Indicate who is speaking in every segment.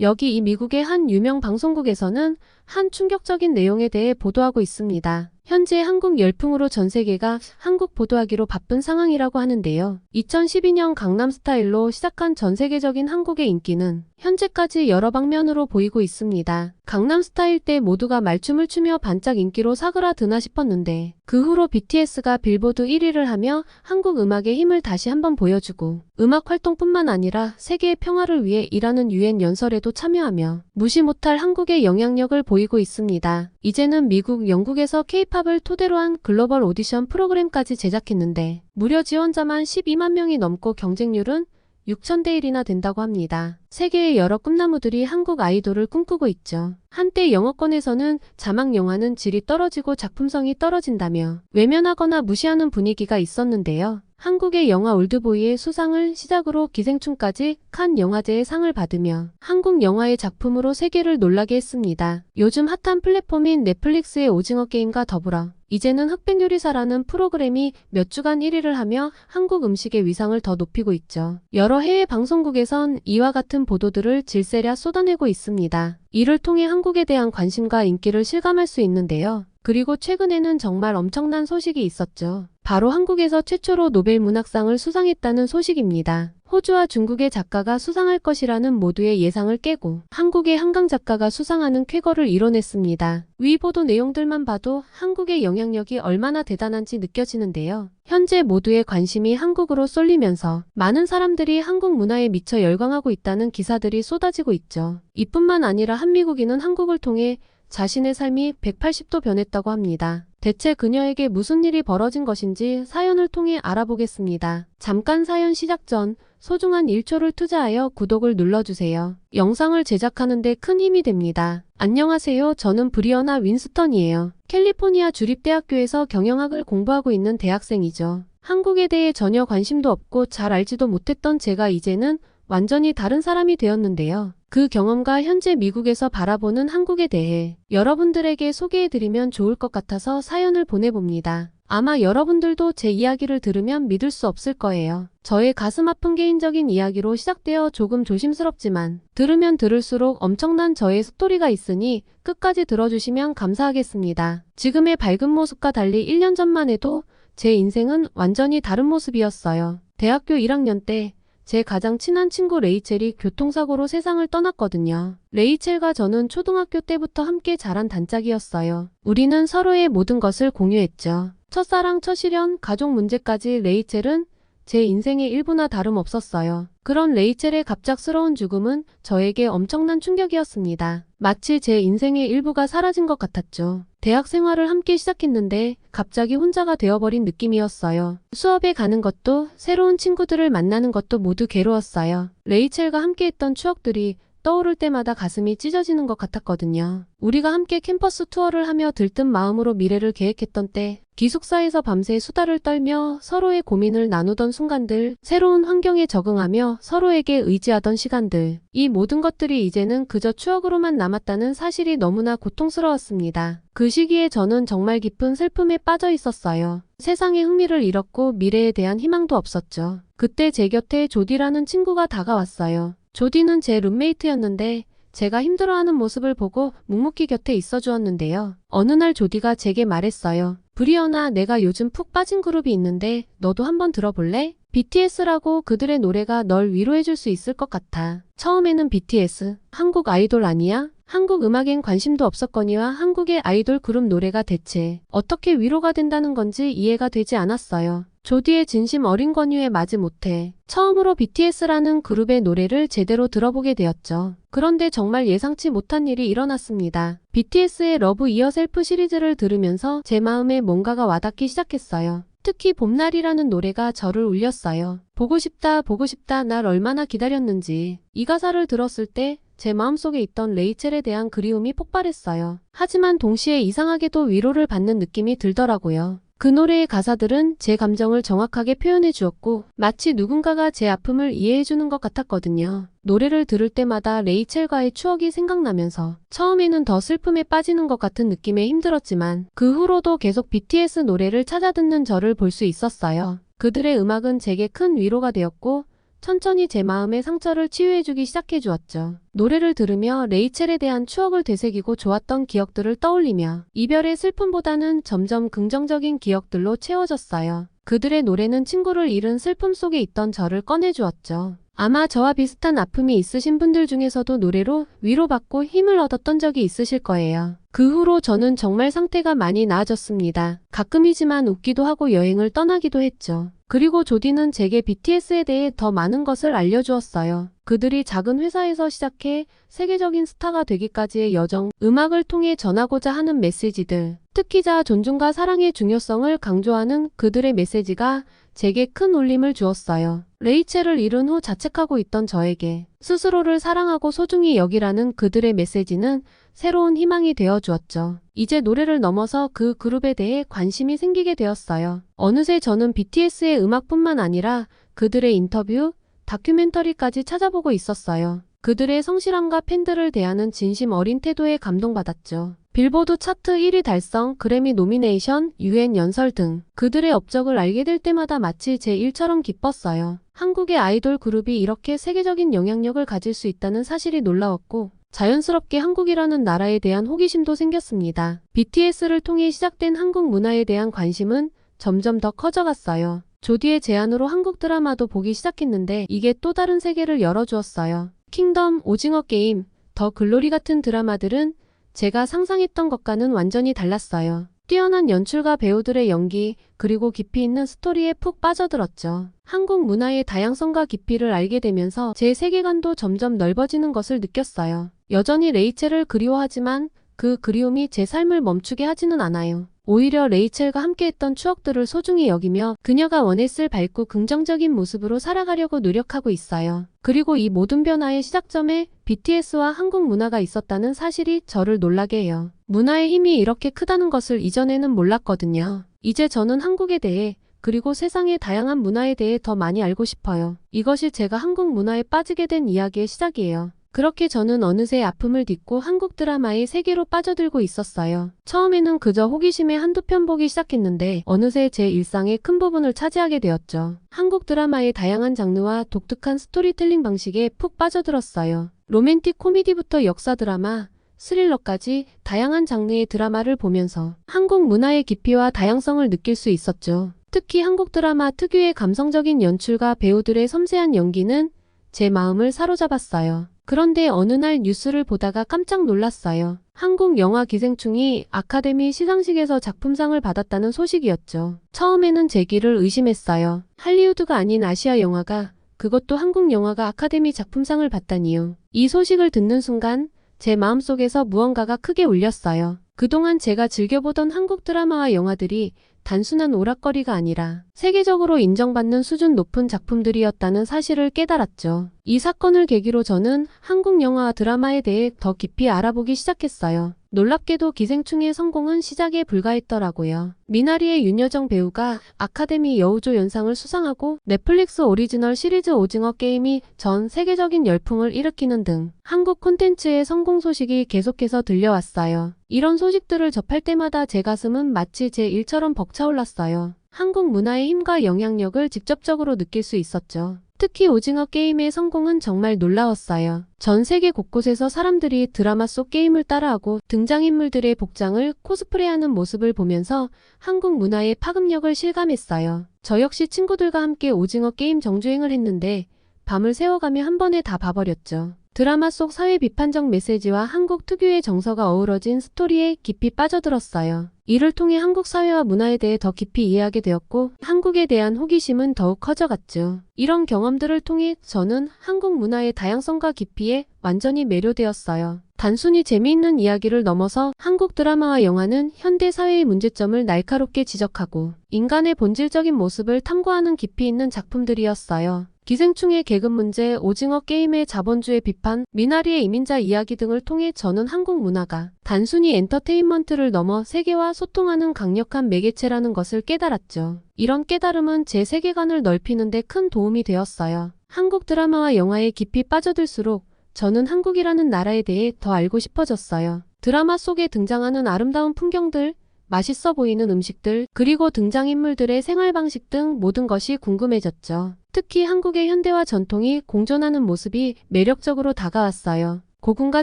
Speaker 1: 여기 이 미국의 한 유명 방송국에서는 한 충격적인 내용에 대해 보도하고 있습니다. 현재 한국 열풍으로 전 세계가 한국 보도하기로 바쁜 상황이라고 하는데요. 2012년 강남 스타일로 시작한 전 세계적인 한국의 인기는 현재까지 여러 방면으로 보이고 있습니다. 강남 스타일 때 모두가 말춤을 추며 반짝 인기로 사그라드나 싶었는데 그 후로 BTS가 빌보드 1위를 하며 한국 음악의 힘을 다시 한번 보여주고 음악 활동뿐만 아니라 세계의 평화를 위해 일하는 유엔 연설에도 참여하며 무시 못할 한국의 영향력을 보이고 있습니다. 이제는 미국, 영국에서 K-팝을 토대로 한 글로벌 오디션 프로그램까지 제작했는데 무려 지원자만 12만 명이 넘고 경쟁률은 6천대 1이나 된다고 합니다. 세계의 여러 꿈나무들이 한국 아이돌을 꿈꾸고 있죠. 한때 영어권에서는 자막 영화는 질이 떨어지고 작품성이 떨어진다며 외면하거나 무시하는 분위기가 있었는데요. 한국의 영화 올드보이의 수상을 시작으로 기생충까지 칸 영화제의 상을 받으며 한국 영화의 작품으로 세계를 놀라게 했습니다. 요즘 핫한 플랫폼인 넷플릭스의 오징어 게임과 더불어 이제는 흑백요리사라는 프로그램이 몇 주간 1위를 하며 한국 음식의 위상을 더 높이고 있죠. 여러 해외 방송국에선 이와 같은 보도들을 질세랴 쏟아내고 있습니다. 이를 통해 한국에 대한 관심과 인기를 실감할 수 있는데요. 그리고 최근에는 정말 엄청난 소식이 있었죠. 바로 한국에서 최초로 노벨 문학상을 수상했다는 소식입니다. 호주와 중국의 작가가 수상할 것이라는 모두의 예상을 깨고 한국의 한강 작가가 수상하는 쾌거를 이뤄냈습니다. 위 보도 내용들만 봐도 한국의 영향력이 얼마나 대단한지 느껴지는데요. 현재 모두의 관심이 한국으로 쏠리면서 많은 사람들이 한국 문화에 미쳐 열광하고 있다는 기사들이 쏟아지고 있죠. 이뿐만 아니라 한미국인은 한국을 통해 자신의 삶이 180도 변했다고 합니다. 대체 그녀에게 무슨 일이 벌어진 것인지 사연을 통해 알아보겠습니다. 잠깐 사연 시작 전 소중한 1초를 투자하여 구독을 눌러주세요. 영상을 제작하는데 큰 힘이 됩니다. 안녕하세요. 저는 브리어나 윈스턴이에요. 캘리포니아 주립대학교에서 경영학을 공부하고 있는 대학생이죠. 한국에 대해 전혀 관심도 없고 잘 알지도 못했던 제가 이제는 완전히 다른 사람이 되었는데요. 그 경험과 현재 미국에서 바라보는 한국에 대해 여러분들에게 소개해드리면 좋을 것 같아서 사연을 보내봅니다. 아마 여러분들도 제 이야기를 들으면 믿을 수 없을 거예요. 저의 가슴 아픈 개인적인 이야기로 시작되어 조금 조심스럽지만 들으면 들을수록 엄청난 저의 스토리가 있으니 끝까지 들어주시면 감사하겠습니다. 지금의 밝은 모습과 달리 1년 전만 해도 제 인생은 완전히 다른 모습이었어요. 대학교 1학년 때 제 가장 친한 친구 레이첼이 교통사고로 세상을 떠났거든요. 레이첼과 저는 초등학교 때부터 함께 자란 단짝이었어요. 우리는 서로의 모든 것을 공유했죠. 첫사랑, 첫실현, 가족 문제까지 레이첼은 제 인생의 일부나 다름없었어요. 그런 레이첼의 갑작스러운 죽음은 저에게 엄청난 충격이었습니다. 마치 제 인생의 일부가 사라진 것 같았죠. 대학 생활을 함께 시작했는데 갑자기 혼자가 되어버린 느낌이었어요. 수업에 가는 것도 새로운 친구들을 만나는 것도 모두 괴로웠어요. 레이첼과 함께했던 추억들이 떠오를 때마다 가슴이 찢어지는 것 같았거든요. 우리가 함께 캠퍼스 투어를 하며 들뜬 마음으로 미래를 계획했던 때, 기숙사에서 밤새 수다를 떨며 서로의 고민을 나누던 순간들, 새로운 환경에 적응하며 서로에게 의지하던 시간들, 이 모든 것들이 이제는 그저 추억으로만 남았다는 사실이 너무나 고통스러웠습니다. 그 시기에 저는 정말 깊은 슬픔에 빠져 있었어요. 세상에 흥미를 잃었고 미래에 대한 희망도 없었죠. 그때 제 곁에 조디라는 친구가 다가왔어요. 조디는 제 룸메이트였는데 제가 힘들어하는 모습을 보고 묵묵히 곁에 있어 주었는데요. 어느 날 조디가 제게 말했어요. 브리어나 내가 요즘 푹 빠진 그룹이 있는데 너도 한번 들어볼래? BTS라고 그들의 노래가 널 위로해줄 수 있을 것 같아. 처음에는 BTS, 한국 아이돌 아니야? 한국 음악엔 관심도 없었거니와 한국의 아이돌 그룹 노래가 대체 어떻게 위로가 된다는 건지 이해가 되지 않았어요. 조디의 진심 어린 권유에 마지 못해 처음으로 BTS라는 그룹의 노래를 제대로 들어보게 되었죠. 그런데 정말 예상치 못한 일이 일어났습니다. BTS의 러브 이어셀프 시리즈를 들으면서 제 마음에 뭔가가 와닿기 시작했어요. 특히 봄날이라는 노래가 저를 울렸어요. 보고 싶다, 보고 싶다, 날 얼마나 기다렸는지. 이 가사를 들었을 때 제 마음속에 있던 레이첼에 대한 그리움이 폭발했어요. 하지만 동시에 이상하게도 위로를 받는 느낌이 들더라고요. 그 노래의 가사들은 제 감정을 정확하게 표현해 주었고 마치 누군가가 제 아픔을 이해해 주는 것 같았거든요. 노래를 들을 때마다 레이첼과의 추억이 생각나면서 처음에는 더 슬픔에 빠지는 것 같은 느낌에 힘들었지만 그 후로도 계속 BTS 노래를 찾아 듣는 저를 볼 수 있었어요. 그들의 음악은 제게 큰 위로가 되었고 천천히 제 마음의 상처를 치유해주기 시작해 주었죠. 노래를 들으며 레이첼에 대한 추억을 되새기고 좋았던 기억들을 떠올리며 이별의 슬픔보다는 점점 긍정적인 기억들로 채워졌어요. 그들의 노래는 친구를 잃은 슬픔 속에 있던 저를 꺼내주었죠. 아마 저와 비슷한 아픔이 있으신 분들 중에서도 노래로 위로받고 힘을 얻었던 적이 있으실 거예요. 그 후로 저는 정말 상태가 많이 나아졌습니다. 가끔이지만 웃기도 하고 여행을 떠나기도 했죠. 그리고 조디는 제게 BTS에 대해 더 많은 것을 알려주었어요. 그들이 작은 회사에서 시작해 세계적인 스타가 되기까지의 여정, 음악을 통해 전하고자 하는 메시지들, 특기자 존중과 사랑의 중요성을 강조하는 그들의 메시지가 제게 큰 울림을 주었어요. 레이첼을 잃은 후 자책하고 있던 저에게 스스로를 사랑하고 소중히 여기라는 그들의 메시지는 새로운 희망이 되어 주었죠. 이제 노래를 넘어서 그 그룹에 대해 관심이 생기게 되었어요. 어느새 저는 BTS의 음악뿐만 아니라 그들의 인터뷰, 다큐멘터리까지 찾아보고 있었어요. 그들의 성실함과 팬들을 대하는 진심 어린 태도에 감동받았죠. 빌보드 차트 1위 달성, 그래미 노미네이션, 유엔 연설 등 그들의 업적을 알게 될 때마다 마치 제 일처럼 기뻤어요. 한국의 아이돌 그룹이 이렇게 세계적인 영향력을 가질 수 있다는 사실이 놀라웠고 자연스럽게 한국이라는 나라에 대한 호기심도 생겼습니다. BTS를 통해 시작된 한국 문화에 대한 관심은 점점 더 커져갔어요. 조디의 제안으로 한국 드라마도 보기 시작했는데 이게 또 다른 세계를 열어주었어요. 킹덤, 오징어 게임, 더 글로리 같은 드라마들은 제가 상상했던 것과는 완전히 달랐어요. 뛰어난 연출과 배우들의 연기, 그리고 깊이 있는 스토리에 푹 빠져들었죠. 한국 문화의 다양성과 깊이를 알게 되면서 제 세계관도 점점 넓어지는 것을 느꼈어요. 여전히 레이첼을 그리워하지만 그 그리움이 제 삶을 멈추게 하지는 않아요. 오히려 레이첼과 함께했던 추억들을 소중히 여기며 그녀가 원했을 밝고 긍정적인 모습으로 살아가려고 노력하고 있어요. 그리고 이 모든 변화의 시작점에 BTS와 한국 문화가 있었다는 사실이 저를 놀라게 해요. 문화의 힘이 이렇게 크다는 것을 이전에는 몰랐거든요. 이제 저는 한국에 대해 그리고 세상의 다양한 문화에 대해 더 많이 알고 싶어요. 이것이 제가 한국 문화에 빠지게 된 이야기의 시작이에요. 그렇게 저는 어느새 아픔을 딛고 한국 드라마의 세계로 빠져들고 있었어요. 처음에는 그저 호기심에 한두 편 보기 시작했는데 어느새 제 일상의 큰 부분을 차지하게 되었죠. 한국 드라마의 다양한 장르와 독특한 스토리텔링 방식에 푹 빠져들었어요. 로맨틱 코미디부터 역사 드라마, 스릴러까지 다양한 장르의 드라마를 보면서 한국 문화의 깊이와 다양성을 느낄 수 있었죠. 특히 한국 드라마 특유의 감성적인 연출과 배우들의 섬세한 연기는 제 마음을 사로잡았어요. 그런데 어느 날 뉴스를 보다가 깜짝 놀랐어요. 한국 영화 기생충이 아카데미 시상식에서 작품상을 받았다는 소식이었죠. 처음에는 제 귀를 의심했어요. 할리우드가 아닌 아시아 영화가 그것도 한국 영화가 아카데미 작품상을 받다니요. 이 소식을 듣는 순간 제 마음속에서 무언가가 크게 울렸어요. 그동안 제가 즐겨보던 한국 드라마와 영화들이 단순한 오락거리가 아니라 세계적으로 인정받는 수준 높은 작품들이었다는 사실을 깨달았죠. 이 사건을 계기로 저는 한국 영화와 드라마에 대해 더 깊이 알아보기 시작했어요. 놀랍게도 기생충의 성공은 시작에 불과했더라고요. 미나리의 윤여정 배우가 아카데미 여우조 연상을 수상하고 넷플릭스 오리지널 시리즈 오징어 게임이 전 세계적인 열풍을 일으키는 등 한국 콘텐츠의 성공 소식이 계속해서 들려왔어요. 이런 소식들을 접할 때마다 제 가슴은 마치 제 일처럼 벅차올랐어요. 한국 문화의 힘과 영향력을 직접적으로 느낄 수 있었죠. 특히 오징어 게임의 성공은 정말 놀라웠어요. 전 세계 곳곳에서 사람들이 드라마 속 게임을 따라하고 등장인물들의 복장을 코스프레하는 모습을 보면서 한국 문화의 파급력을 실감했어요. 저 역시 친구들과 함께 오징어 게임 정주행을 했는데 밤을 새워가며 한 번에 다 봐버렸죠. 드라마 속 사회 비판적 메시지와 한국 특유의 정서가 어우러진 스토리에 깊이 빠져들었어요. 이를 통해 한국 사회와 문화에 대해 더 깊이 이해하게 되었고 한국에 대한 호기심은 더욱 커져갔죠. 이런 경험들을 통해 저는 한국 문화의 다양성과 깊이에 완전히 매료되었어요. 단순히 재미있는 이야기를 넘어서 한국 드라마와 영화는 현대 사회의 문제점을 날카롭게 지적하고 인간의 본질적인 모습을 탐구하는 깊이 있는 작품들이었어요. 기생충의 계급 문제, 오징어 게임의 자본주의 비판, 미나리의 이민자 이야기 등을 통해 저는 한국 문화가 단순히 엔터테인먼트를 넘어 세계와 소통하는 강력한 매개체라는 것을 깨달았죠. 이런 깨달음은 제 세계관을 넓히는 데 큰 도움이 되었어요. 한국 드라마와 영화에 깊이 빠져들수록 저는 한국이라는 나라에 대해 더 알고 싶어졌어요. 드라마 속에 등장하는 아름다운 풍경들, 맛있어 보이는 음식들, 그리고 등장인물들의 생활 방식 등 모든 것이 궁금해졌죠. 특히 한국의 현대와 전통이 공존하는 모습이 매력적으로 다가왔어요. 고궁과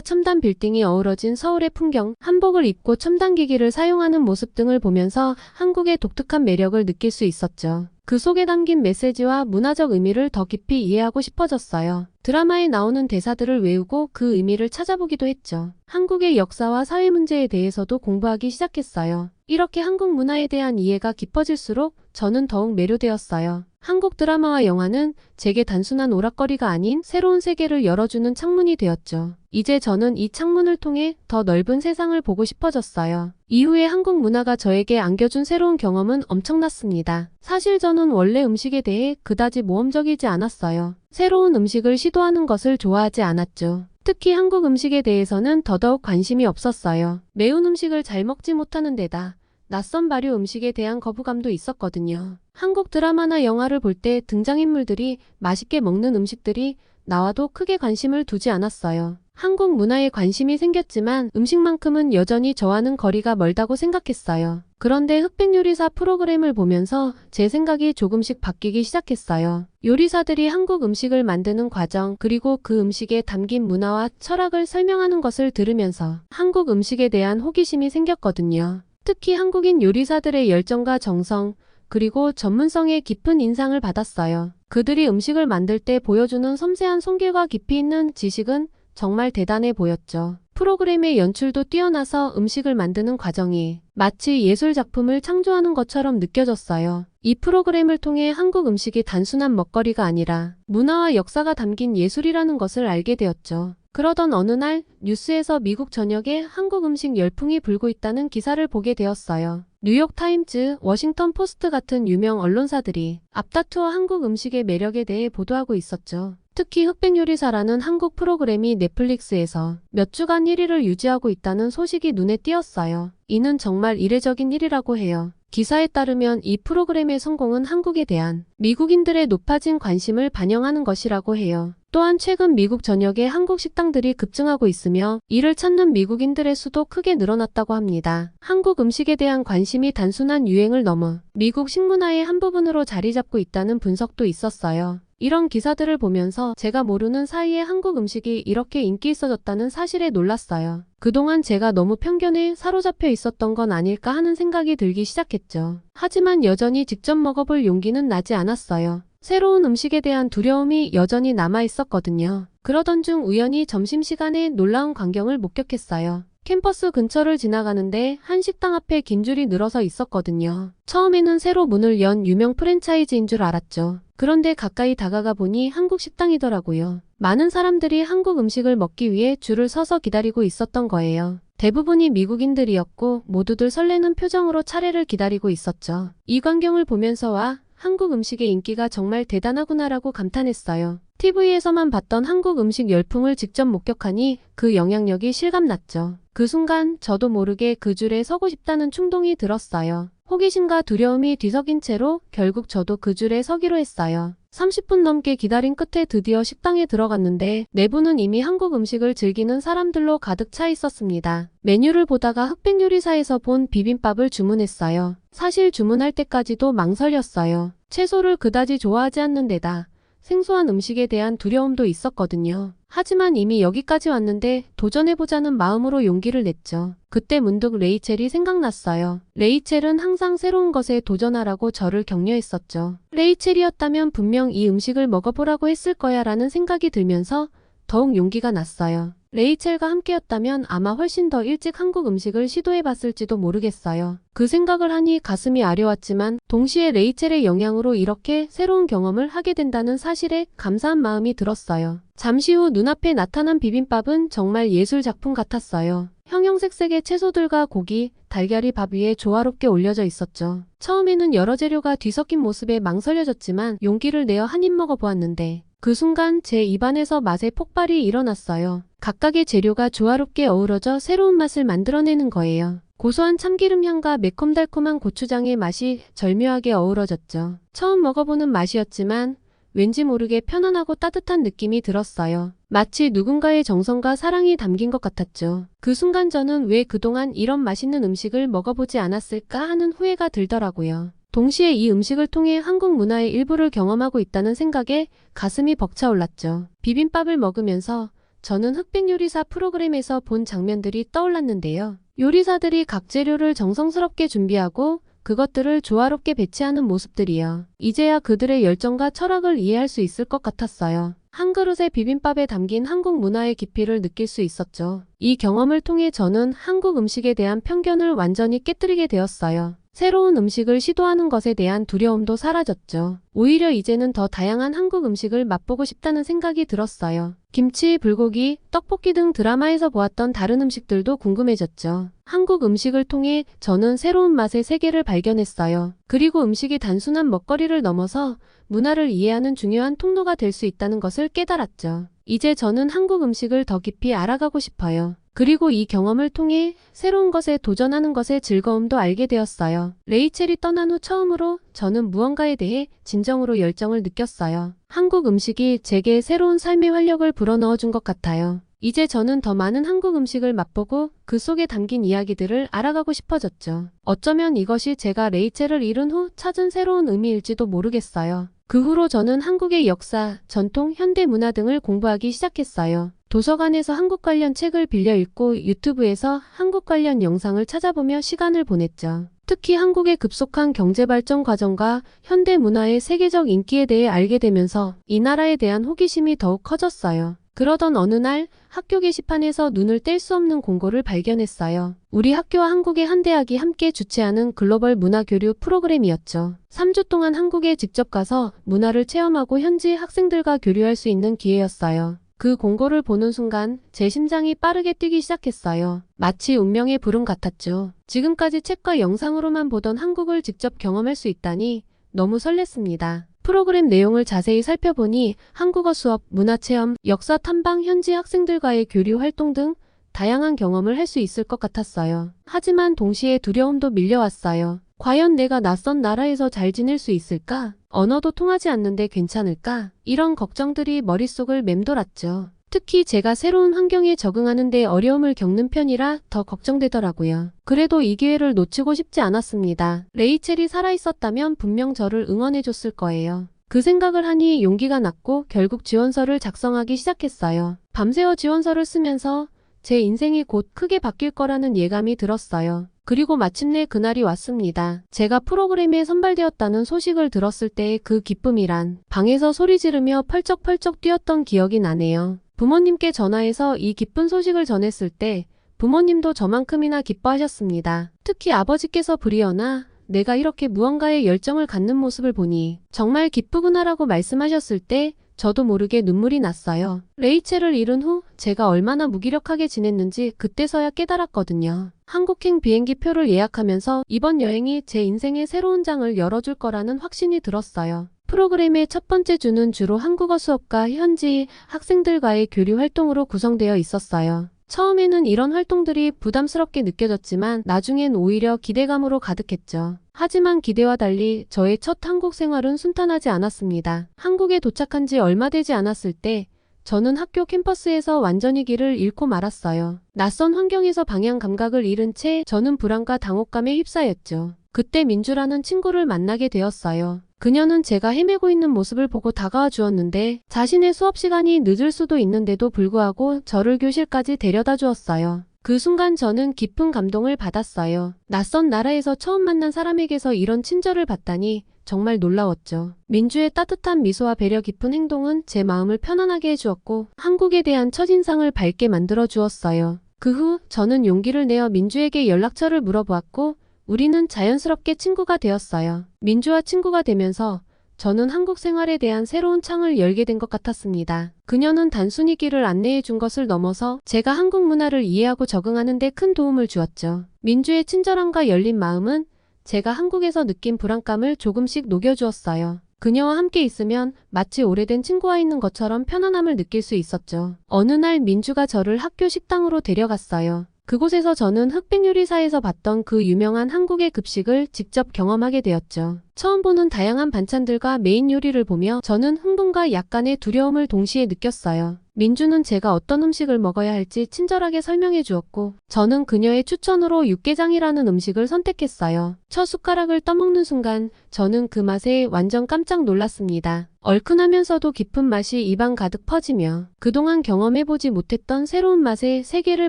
Speaker 1: 첨단 빌딩이 어우러진 서울의 풍경, 한복을 입고 첨단 기기를 사용하는 모습 등을 보면서 한국의 독특한 매력을 느낄 수 있었죠. 그 속에 담긴 메시지와 문화적 의미를 더 깊이 이해하고 싶어졌어요. 드라마에 나오는 대사들을 외우고 그 의미를 찾아보기도 했죠. 한국의 역사와 사회 문제에 대해서도 공부하기 시작했어요. 이렇게 한국 문화에 대한 이해가 깊어질수록 저는 더욱 매료되었어요. 한국 드라마와 영화는 제게 단순한 오락거리가 아닌 새로운 세계를 열어주는 창문이 되었죠. 이제 저는 이 창문을 통해 더 넓은 세상을 보고 싶어졌어요. 이후에 한국 문화가 저에게 안겨준 새로운 경험은 엄청났습니다. 사실 저는 원래 음식에 대해 그다지 모험적이지 않았어요. 새로운 음식을 시도하는 것을 좋아하지 않았죠. 특히 한국 음식에 대해서는 더더욱 관심이 없었어요. 매운 음식을 잘 먹지 못하는 데다 낯선 발효 음식에 대한 거부감도 있었거든요. 한국 드라마나 영화를 볼 때 등장인물들이 맛있게 먹는 음식들이 나와도 크게 관심을 두지 않았어요. 한국 문화에 관심이 생겼지만 음식만큼은 여전히 저와는 거리가 멀다고 생각했어요. 그런데 흑백 요리사 프로그램을 보면서 제 생각이 조금씩 바뀌기 시작했어요. 요리사들이 한국 음식을 만드는 과정, 그리고 그 음식에 담긴 문화와 철학을 설명하는 것을 들으면서 한국 음식에 대한 호기심이 생겼거든요. 특히 한국인 요리사들의 열정과 정성, 그리고 전문성에 깊은 인상을 받았어요. 그들이 음식을 만들 때 보여주는 섬세한 손길과 깊이 있는 지식은 정말 대단해 보였죠. 프로그램의 연출도 뛰어나서 음식을 만드는 과정이 마치 예술 작품을 창조하는 것처럼 느껴졌어요. 이 프로그램을 통해 한국 음식이 단순한 먹거리가 아니라 문화와 역사가 담긴 예술이라는 것을 알게 되었죠. 그러던 어느 날 뉴스에서 미국 전역에 한국 음식 열풍이 불고 있다는 기사를 보게 되었어요. 뉴욕 타임즈, 워싱턴 포스트 같은 유명 언론사들이 앞다투어 한국 음식의 매력에 대해 보도하고 있었죠. 특히 흑백 요리사라는 한국 프로그램이 넷플릭스에서 몇 주간 1위를 유지하고 있다는 소식이 눈에 띄었어요. 이는 정말 이례적인 일이라고 해요. 기사에 따르면 이 프로그램의 성공은 한국에 대한 미국인들의 높아진 관심을 반영하는 것이라고 해요. 또한 최근 미국 전역에 한국 식당들이 급증하고 있으며 이를 찾는 미국인들의 수도 크게 늘어났다고 합니다. 한국 음식에 대한 관심이 단순한 유행을 넘어 미국 식문화의 한 부분으로 자리 잡고 있다는 분석도 있었어요. 이런 기사들을 보면서 제가 모르는 사이에 한국 음식이 이렇게 인기 있어졌다는 사실에 놀랐어요. 그동안 제가 너무 편견에 사로잡혀 있었던 건 아닐까 하는 생각이 들기 시작했죠. 하지만 여전히 직접 먹어볼 용기는 나지 않았어요. 새로운 음식에 대한 두려움이 여전히 남아 있었거든요. 그러던 중 우연히 점심시간에 놀라운 광경을 목격했어요. 캠퍼스 근처를 지나가는데 한 식당 앞에 긴 줄이 늘어서 있었거든요. 처음에는 새로 문을 연 유명 프랜차이즈인 줄 알았죠. 그런데 가까이 다가가 보니 한국 식당이더라고요. 많은 사람들이 한국 음식을 먹기 위해 줄을 서서 기다리고 있었던 거예요. 대부분이 미국인들이었고 모두들 설레는 표정으로 차례를 기다리고 있었죠. 이 광경을 보면서 와 한국 음식의 인기가 정말 대단하구나라고 감탄했어요. TV에서만 봤던 한국 음식 열풍을 직접 목격하니 그 영향력이 실감났죠. 그 순간 저도 모르게 그 줄에 서고 싶다는 충동이 들었어요. 호기심과 두려움이 뒤섞인 채로 결국 저도 그 줄에 서기로 했어요. 30분 넘게 기다린 끝에 드디어 식당에 들어갔는데 내부는 이미 한국 음식을 즐기는 사람들로 가득 차 있었습니다. 메뉴를 보다가 흑백 요리사에서 본 비빔밥을 주문했어요. 사실 주문할 때까지도 망설였어요. 채소를 그다지 좋아하지 않는 데다 생소한 음식에 대한 두려움도 있었거든요. 하지만 이미 여기까지 왔는데 도전해보자는 마음으로 용기를 냈죠. 그때 문득 레이첼이 생각났어요. 레이첼은 항상 새로운 것에 도전하라고 저를 격려했었죠. 레이첼이었다면 분명 이 음식을 먹어보라고 했을 거야 라는 생각이 들면서 더욱 용기가 났어요. 레이첼과 함께였다면 아마 훨씬 더 일찍 한국 음식을 시도해봤을지도 모르겠어요. 그 생각을 하니 가슴이 아려왔지만 동시에 레이첼의 영향으로 이렇게 새로운 경험을 하게 된다는 사실에 감사한 마음이 들었어요. 잠시 후 눈앞에 나타난 비빔밥은 정말 예술 작품 같았어요. 형형색색의 채소들과 고기, 달걀이 밥 위에 조화롭게 올려져 있었죠. 처음에는 여러 재료가 뒤섞인 모습에 망설여졌지만 용기를 내어 한 입 먹어보았는데 그 순간 제 입안에서 맛의 폭발이 일어났어요. 각각의 재료가 조화롭게 어우러져 새로운 맛을 만들어내는 거예요. 고소한 참기름 향과 매콤달콤한 고추장의 맛이 절묘하게 어우러졌죠. 처음 먹어보는 맛이었지만 왠지 모르게 편안하고 따뜻한 느낌이 들었어요. 마치 누군가의 정성과 사랑이 담긴 것 같았죠. 그 순간 저는 왜 그동안 이런 맛있는 음식을 먹어보지 않았을까 하는 후회가 들더라고요. 동시에 이 음식을 통해 한국 문화의 일부를 경험하고 있다는 생각에 가슴이 벅차올랐죠. 비빔밥을 먹으면서 저는 흑백 요리사 프로그램에서 본 장면들이 떠올랐는데요. 요리사들이 각 재료를 정성스럽게 준비하고 그것들을 조화롭게 배치하는 모습들이요. 이제야 그들의 열정과 철학을 이해할 수 있을 것 같았어요. 한 그릇의 비빔밥에 담긴 한국 문화의 깊이를 느낄 수 있었죠. 이 경험을 통해 저는 한국 음식에 대한 편견을 완전히 깨뜨리게 되었어요. 새로운 음식을 시도하는 것에 대한 두려움도 사라졌죠. 오히려 이제는 더 다양한 한국 음식을 맛보고 싶다는 생각이 들었어요. 김치, 불고기, 떡볶이 등 드라마에서 보았던 다른 음식들도 궁금해졌죠. 한국 음식을 통해 저는 새로운 맛의 세계를 발견했어요. 그리고 음식이 단순한 먹거리를 넘어서 문화를 이해하는 중요한 통로가 될 수 있다는 것을 깨달았죠. 이제 저는 한국 음식을 더 깊이 알아가고 싶어요. 그리고 이 경험을 통해 새로운 것에 도전하는 것의 즐거움도 알게 되었어요. 레이첼이 떠난 후 처음으로 저는 무언가에 대해 진정으로 열정을 느꼈어요. 한국 음식이 제게 새로운 삶의 활력을 불어넣어 준 것 같아요. 이제 저는 더 많은 한국 음식을 맛보고 그 속에 담긴 이야기들을 알아가고 싶어졌죠. 어쩌면 이것이 제가 레이첼을 잃은 후 찾은 새로운 의미일지도 모르겠어요. 그 후로 저는 한국의 역사, 전통, 현대 문화 등을 공부하기 시작했어요. 도서관에서 한국 관련 책을 빌려 읽고 유튜브에서 한국 관련 영상을 찾아보며 시간을 보냈죠. 특히 한국의 급속한 경제 발전 과정과 현대 문화의 세계적 인기에 대해 알게 되면서 이 나라에 대한 호기심이 더욱 커졌어요. 그러던 어느 날 학교 게시판에서 눈을 뗄 수 없는 공고를 발견했어요. 우리 학교와 한국의 한 대학이 함께 주최하는 글로벌 문화 교류 프로그램이었죠. 3주 동안 한국에 직접 가서 문화를 체험하고 현지 학생들과 교류할 수 있는 기회였어요. 그 공고를 보는 순간 제 심장이 빠르게 뛰기 시작했어요. 마치 운명의 부름 같았죠. 지금까지 책과 영상으로만 보던 한국을 직접 경험할 수 있다니 너무 설렜습니다. 프로그램 내용을 자세히 살펴보니 한국어 수업, 문화체험, 역사 탐방, 현지 학생들과의 교류 활동 등 다양한 경험을 할 수 있을 것 같았어요. 하지만 동시에 두려움도 밀려왔어요. 과연 내가 낯선 나라에서 잘 지낼 수 있을까? 언어도 통하지 않는데 괜찮을까? 이런 걱정들이 머릿속을 맴돌았죠. 특히 제가 새로운 환경에 적응하는데 어려움을 겪는 편이라 더 걱정되더라고요. 그래도 이 기회를 놓치고 싶지 않았습니다. 레이첼이 살아있었다면 분명 저를 응원해줬을 거예요. 그 생각을 하니 용기가 났고 결국 지원서를 작성하기 시작했어요. 밤새워 지원서를 쓰면서 제 인생이 곧 크게 바뀔 거라는 예감이 들었어요. 그리고 마침내 그날이 왔습니다. 제가 프로그램에 선발되었다는 소식을 들었을 때의 그 기쁨이란 방에서 소리 지르며 펄쩍펄쩍 뛰었던 기억이 나네요. 부모님께 전화해서 이 기쁜 소식을 전했을 때 부모님도 저만큼이나 기뻐하셨습니다. 특히 아버지께서 불이어나 내가 이렇게 무언가에 열정을 갖는 모습을 보니 정말 기쁘구나라고 말씀하셨을 때 저도 모르게 눈물이 났어요. 레이첼을 잃은 후 제가 얼마나 무기력하게 지냈는지 그때서야 깨달았거든요. 한국행 비행기 표를 예약하면서 이번 여행이 제 인생의 새로운 장을 열어줄 거라는 확신이 들었어요. 프로그램의 첫 번째 주는 주로 한국어 수업과 현지 학생들과의 교류 활동으로 구성되어 있었어요. 처음에는 이런 활동들이 부담스럽게 느껴졌지만 나중엔 오히려 기대감으로 가득했죠. 하지만 기대와 달리 저의 첫 한국 생활은 순탄하지 않았습니다. 한국에 도착한 지 얼마 되지 않았을 때 저는 학교 캠퍼스에서 완전히 길을 잃고 말았어요. 낯선 환경에서 방향 감각을 잃은 채 저는 불안과 당혹감에 휩싸였죠. 그때 민주라는 친구를 만나게 되었어요. 그녀는 제가 헤매고 있는 모습을 보고 다가와 주었는데 자신의 수업 시간이 늦을 수도 있는데도 불구하고 저를 교실까지 데려다 주었어요. 그 순간 저는 깊은 감동을 받았어요. 낯선 나라에서 처음 만난 사람에게서 이런 친절을 받다니 정말 놀라웠죠. 민주의 따뜻한 미소와 배려 깊은 행동은 제 마음을 편안하게 해주었고 한국에 대한 첫인상을 밝게 만들어 주었어요. 그 후 저는 용기를 내어 민주에게 연락처를 물어보았고 우리는 자연스럽게 친구가 되었어요. 민주와 친구가 되면서 저는 한국 생활에 대한 새로운 창을 열게 된 것 같았습니다. 그녀는 단순히 길을 안내해 준 것을 넘어서 제가 한국 문화를 이해하고 적응하는 데 큰 도움을 주었죠. 민주의 친절함과 열린 마음은 제가 한국에서 느낀 불안감을 조금씩 녹여주었어요. 그녀와 함께 있으면 마치 오래된 친구와 있는 것처럼 편안함을 느낄 수 있었죠. 어느 날 민주가 저를 학교 식당으로 데려갔어요. 그곳에서 저는 흑백 요리사에서 봤던 그 유명한 한국의 급식을 직접 경험하게 되었죠. 처음 보는 다양한 반찬들과 메인 요리를 보며 저는 흥분과 약간의 두려움을 동시에 느꼈어요. 민주는 제가 어떤 음식을 먹어야 할지 친절하게 설명해 주었고, 저는 그녀의 추천으로 육개장이라는 음식을 선택했어요. 첫 숟가락을 떠먹는 순간, 저는 그 맛에 완전 깜짝 놀랐습니다. 얼큰하면서도 깊은 맛이 입안 가득 퍼지며, 그동안 경험해보지 못했던 새로운 맛의 세계를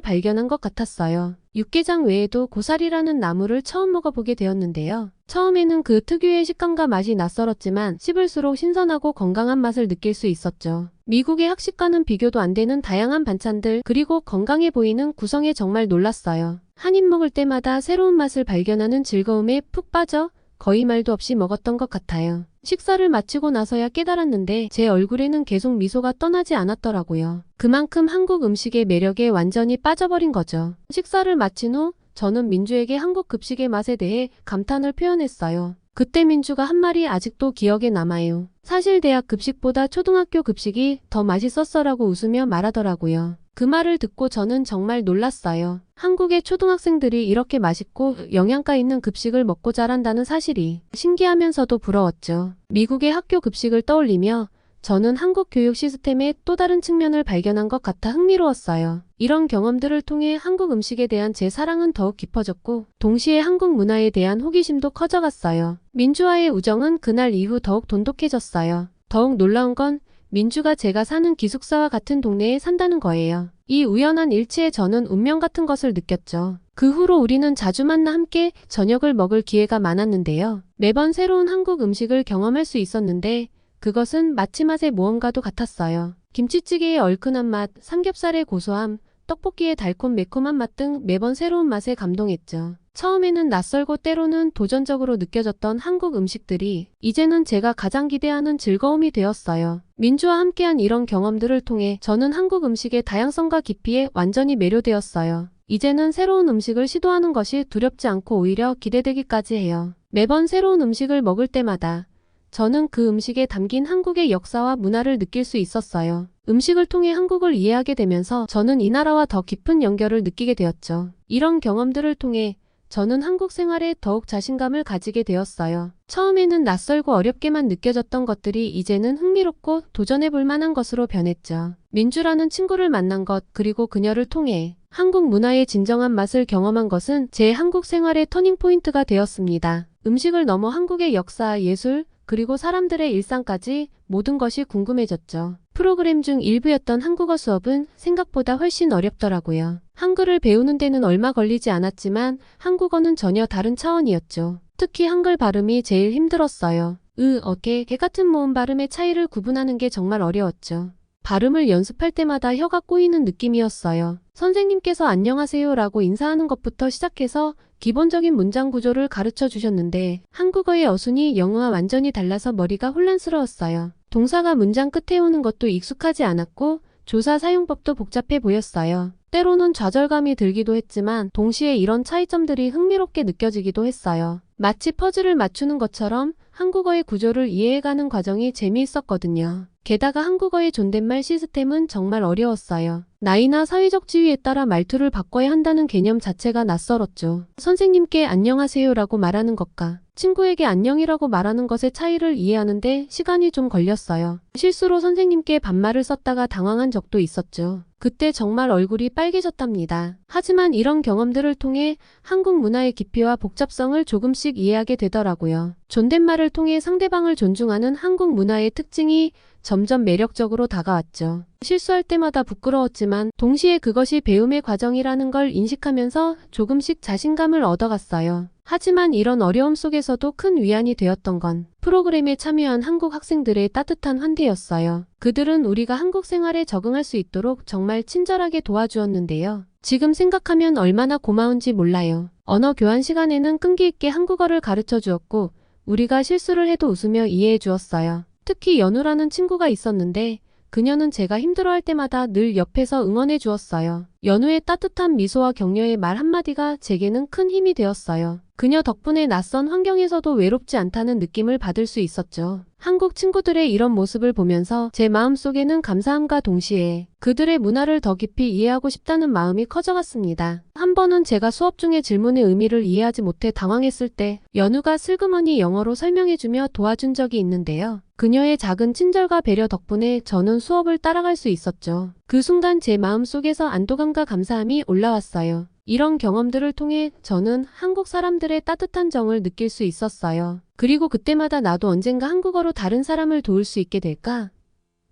Speaker 1: 발견한 것 같았어요. 육개장 외에도 고사리라는 나물을 처음 먹어보게 되었는데요. 처음에는 그 특유의 식감과 맛이 낯설었지만 씹을수록 신선하고 건강한 맛을 느낄 수 있었죠. 미국의 학식과는 비교도 안 되는 다양한 반찬들 그리고 건강해 보이는 구성에 정말 놀랐어요. 한 입 먹을 때마다 새로운 맛을 발견하는 즐거움에 푹 빠져 거의 말도 없이 먹었던 것 같아요. 식사를 마치고 나서야 깨달았는데 제 얼굴에는 계속 미소가 떠나지 않았더라고요. 그만큼 한국 음식의 매력에 완전히 빠져버린 거죠. 식사를 마친 후 저는 민주에게 한국 급식의 맛에 대해 감탄을 표현했어요. 그때 민주가 한 말이 아직도 기억에 남아요. 사실 대학 급식보다 초등학교 급식이 더 맛있었어라고 웃으며 말하더라고요. 그 말을 듣고 저는 정말 놀랐어요. 한국의 초등학생들이 이렇게 맛있고 영양가 있는 급식을 먹고 자란다는 사실이 신기하면서도 부러웠죠. 미국의 학교 급식을 떠올리며 저는 한국 교육 시스템의 또 다른 측면을 발견한 것 같아 흥미로웠어요. 이런 경험들을 통해 한국 음식에 대한 제 사랑은 더욱 깊어졌고, 동시에 한국 문화에 대한 호기심도 커져갔어요. 민주와의 우정은 그날 이후 더욱 돈독해졌어요. 더욱 놀라운 건 민주가 제가 사는 기숙사와 같은 동네에 산다는 거예요. 이 우연한 일치에 저는 운명 같은 것을 느꼈죠. 그 후로 우리는 자주 만나 함께 저녁을 먹을 기회가 많았는데요. 매번 새로운 한국 음식을 경험할 수 있었는데 그것은 마치 맛의 무언가도 같았어요. 김치찌개의 얼큰한 맛, 삼겹살의 고소함, 떡볶이의 달콤 매콤한 맛 등 매번 새로운 맛에 감동했죠. 처음에는 낯설고 때로는 도전적으로 느껴졌던 한국 음식들이 이제는 제가 가장 기대하는 즐거움이 되었어요. 민주와 함께한 이런 경험들을 통해 저는 한국 음식의 다양성과 깊이에 완전히 매료되었어요. 이제는 새로운 음식을 시도하는 것이 두렵지 않고 오히려 기대되기까지 해요. 매번 새로운 음식을 먹을 때마다 저는 그 음식에 담긴 한국의 역사와 문화를 느낄 수 있었어요. 음식을 통해 한국을 이해하게 되면서 저는 이 나라와 더 깊은 연결을 느끼게 되었죠. 이런 경험들을 통해 저는 한국 생활에 더욱 자신감을 가지게 되었어요. 처음에는 낯설고 어렵게만 느껴졌던 것들이 이제는 흥미롭고 도전해볼 만한 것으로 변했죠. 민주라는 친구를 만난 것, 그리고 그녀를 통해 한국 문화의 진정한 맛을 경험한 것은 제 한국 생활의 터닝포인트가 되었습니다. 음식을 넘어 한국의 역사, 예술, 그리고 사람들의 일상까지 모든 것이 궁금해졌죠. 프로그램 중 일부였던 한국어 수업은 생각보다 훨씬 어렵더라고요. 한글을 배우는 데는 얼마 걸리지 않았지만 한국어는 전혀 다른 차원이었죠. 특히 한글 발음이 제일 힘들었어요. 으, 어게, 개 같은 모음 발음의 차이를 구분하는 게 정말 어려웠죠. 발음을 연습할 때마다 혀가 꼬이는 느낌이었어요. 선생님께서 안녕하세요라고 인사하는 것부터 시작해서 기본적인 문장 구조를 가르쳐 주셨는데 한국어의 어순이 영어와 완전히 달라서 머리가 혼란스러웠어요. 동사가 문장 끝에 오는 것도 익숙하지 않았고 조사 사용법도 복잡해 보였어요. 때로는 좌절감이 들기도 했지만 동시에 이런 차이점들이 흥미롭게 느껴지기도 했어요. 마치 퍼즐을 맞추는 것처럼 한국어의 구조를 이해해가는 과정이 재미있었거든요. 게다가 한국어의 존댓말 시스템은 정말 어려웠어요. 나이나 사회적 지위에 따라 말투를 바꿔야 한다는 개념 자체가 낯설었죠. 선생님께 안녕하세요라고 말하는 것과 친구에게 안녕이라고 말하는 것의 차이를 이해하는데 시간이 좀 걸렸어요. 실수로 선생님께 반말을 썼다가 당황한 적도 있었죠. 그때 정말 얼굴이 빨개졌답니다. 하지만 이런 경험들을 통해 한국 문화의 깊이와 복잡성을 조금씩 이해하게 되더라고요. 존댓말을 통해 상대방을 존중하는 한국 문화의 특징이 점점 매력적으로 다가왔죠. 실수할 때마다 부끄러웠지만 동시에 그것이 배움의 과정이라는 걸 인식하면서 조금씩 자신감을 얻어갔어요. 하지만 이런 어려움 속에서도 큰 위안이 되었던 건 프로그램에 참여한 한국 학생들의 따뜻한 환대였어요. 그들은 우리가 한국 생활에 적응할 수 있도록 정말 친절하게 도와주었는데요. 지금 생각하면 얼마나 고마운지 몰라요. 언어 교환 시간에는 끈기 있게 한국어를 가르쳐 주었고 우리가 실수를 해도 웃으며 이해해 주었어요. 특히 연우라는 친구가 있었는데 그녀는 제가 힘들어할 때마다 늘 옆에서 응원해 주었어요. 연우의 따뜻한 미소와 격려의 말 한마디가 제게는 큰 힘이 되었어요. 그녀 덕분에 낯선 환경에서도 외롭지 않다는 느낌을 받을 수 있었죠. 한국 친구들의 이런 모습을 보면서 제 마음속에는 감사함과 동시에 그들의 문화를 더 깊이 이해하고 싶다는 마음이 커져갔습니다. 한한 번은 제가 수업 중에 질문의 의미를 이해하지 못해 당황했을 때 연우가 슬그머니 영어로 설명해주며 도와준 적이 있는데요. 그녀의 작은 친절과 배려 덕분에 저는 수업을 따라갈 수 있었죠. 그 순간 제 마음 속에서 안도감과 감사함이 올라왔어요. 이런 경험들을 통해 저는 한국 사람들의 따뜻한 정을 느낄 수 있었어요. 그리고 그때마다 나도 언젠가 한국어로 다른 사람을 도울 수 있게 될까?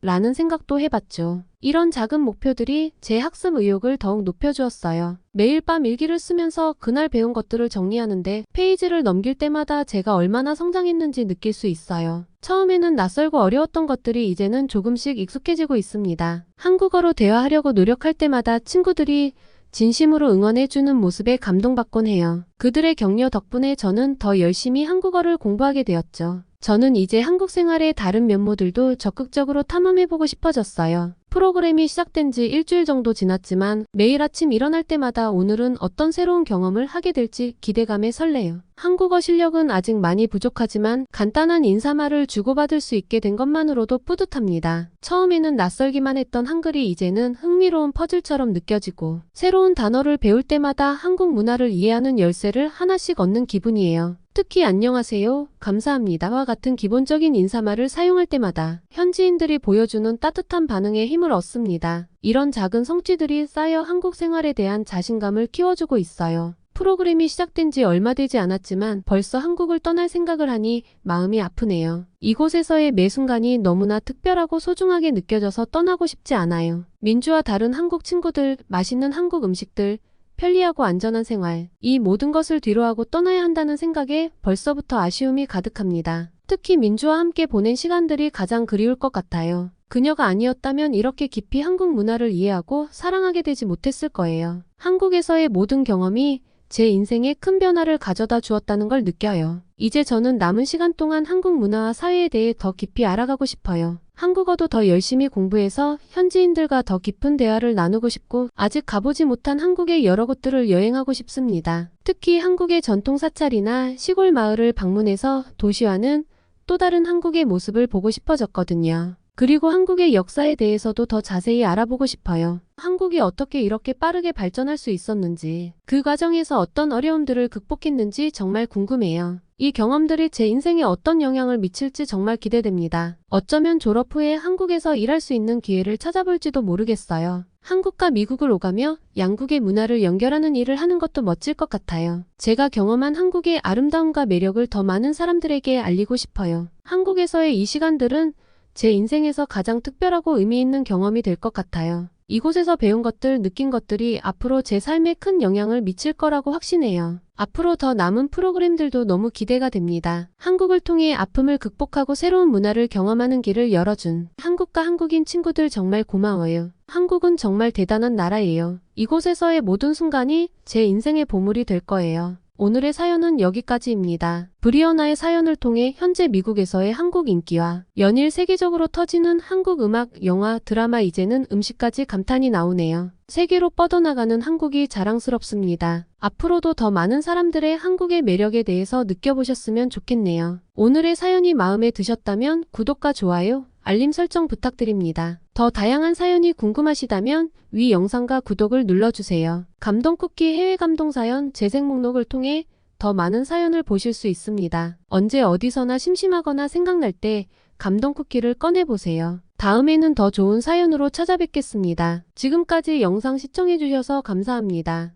Speaker 1: 라는 생각도 해봤죠. 이런 작은 목표들이 제 학습 의욕을 더욱 높여주었어요. 매일 밤 일기를 쓰면서 그날 배운 것들을 정리하는데 페이지를 넘길 때마다 제가 얼마나 성장했는지 느낄 수 있어요. 처음에는 낯설고 어려웠던 것들이 이제는 조금씩 익숙해지고 있습니다. 한국어로 대화하려고 노력할 때마다 친구들이 진심으로 응원해주는 모습에 감동받곤 해요. 그들의 격려 덕분에 저는 더 열심히 한국어를 공부하게 되었죠. 저는 이제 한국 생활의 다른 면모들도 적극적으로 탐험해보고 싶어졌어요. 프로그램이 시작된 지 일주일 정도 지났지만 매일 아침 일어날 때마다 오늘은 어떤 새로운 경험을 하게 될지 기대감에 설레요. 한국어 실력은 아직 많이 부족하지만 간단한 인사말을 주고받을 수 있게 된 것만으로도 뿌듯합니다. 처음에는 낯설기만 했던 한글이 이제는 흥미로운 퍼즐처럼 느껴지고 새로운 단어를 배울 때마다 한국 문화를 이해하는 열쇠를 하나씩 얻는 기분이에요. 특히 안녕하세요, 감사합니다와 같은 기본적인 인사말을 사용할 때마다 현지인들이 보여주는 따뜻한 반응에 힘을 얻습니다. 이런 작은 성취들이 쌓여 한국 생활에 대한 자신감을 키워주고 있어요. 프로그램이 시작된 지 얼마 되지 않았지만 벌써 한국을 떠날 생각을 하니 마음이 아프네요. 이곳에서의 매 순간이 너무나 특별하고 소중하게 느껴져서 떠나고 싶지 않아요. 민주와 다른 한국 친구들, 맛있는 한국 음식들, 편리하고 안전한 생활, 이 모든 것을 뒤로하고 떠나야 한다는 생각에 벌써부터 아쉬움이 가득합니다. 특히 민주와 함께 보낸 시간들이 가장 그리울 것 같아요. 그녀가 아니었다면 이렇게 깊이 한국 문화를 이해하고 사랑하게 되지 못했을 거예요. 한국에서의 모든 경험이 제 인생에 큰 변화를 가져다 주었다는 걸 느껴요. 이제 저는 남은 시간 동안 한국 문화와 사회에 대해 더 깊이 알아가고 싶어요. 한국어도 더 열심히 공부해서 현지인들과 더 깊은 대화를 나누고 싶고 아직 가보지 못한 한국의 여러 곳들을 여행하고 싶습니다. 특히 한국의 전통 사찰이나 시골 마을을 방문해서 도시와는 또 다른 한국의 모습을 보고 싶어졌거든요. 그리고 한국의 역사에 대해서도 더 자세히 알아보고 싶어요. 한국이 어떻게 이렇게 빠르게 발전할 수 있었는지, 그 과정에서 어떤 어려움들을 극복했는지 정말 궁금해요. 이 경험들이 제 인생에 어떤 영향을 미칠지 정말 기대됩니다. 어쩌면 졸업 후에 한국에서 일할 수 있는 기회를 찾아볼지도 모르겠어요. 한국과 미국을 오가며 양국의 문화를 연결하는 일을 하는 것도 멋질 것 같아요. 제가 경험한 한국의 아름다움과 매력을 더 많은 사람들에게 알리고 싶어요. 한국에서의 이 시간들은 제 인생에서 가장 특별하고 의미 있는 경험이 될 것 같아요. 이곳에서 배운 것들, 느낀 것들이 앞으로 제 삶에 큰 영향을 미칠 거라고 확신해요. 앞으로 더 남은 프로그램들도 너무 기대가 됩니다. 한국을 통해 아픔을 극복하고 새로운 문화를 경험하는 길을 열어준 한국과 한국인 친구들 정말 고마워요. 한국은 정말 대단한 나라예요. 이곳에서의 모든 순간이 제 인생의 보물이 될 거예요. 오늘의 사연은 여기까지입니다. 브리어나의 사연을 통해 현재 미국에서의 한국 인기와 연일 세계적으로 터지는 한국 음악, 영화, 드라마 이제는 음식까지 감탄이 나오네요. 세계로 뻗어나가는 한국이 자랑스럽습니다. 앞으로도 더 많은 사람들의 한국의 매력에 대해서 느껴보셨으면 좋겠네요. 오늘의 사연이 마음에 드셨다면 구독과 좋아요, 알림 설정 부탁드립니다. 더 다양한 사연이 궁금하시다면 위 영상과 구독을 눌러주세요. 감동쿠키 해외 감동사연 재생 목록을 통해 더 많은 사연을 보실 수 있습니다. 언제 어디서나 심심하거나 생각날 때 감동쿠키를 꺼내보세요. 다음에는 더 좋은 사연으로 찾아뵙겠습니다. 지금까지 영상 시청해주셔서 감사합니다.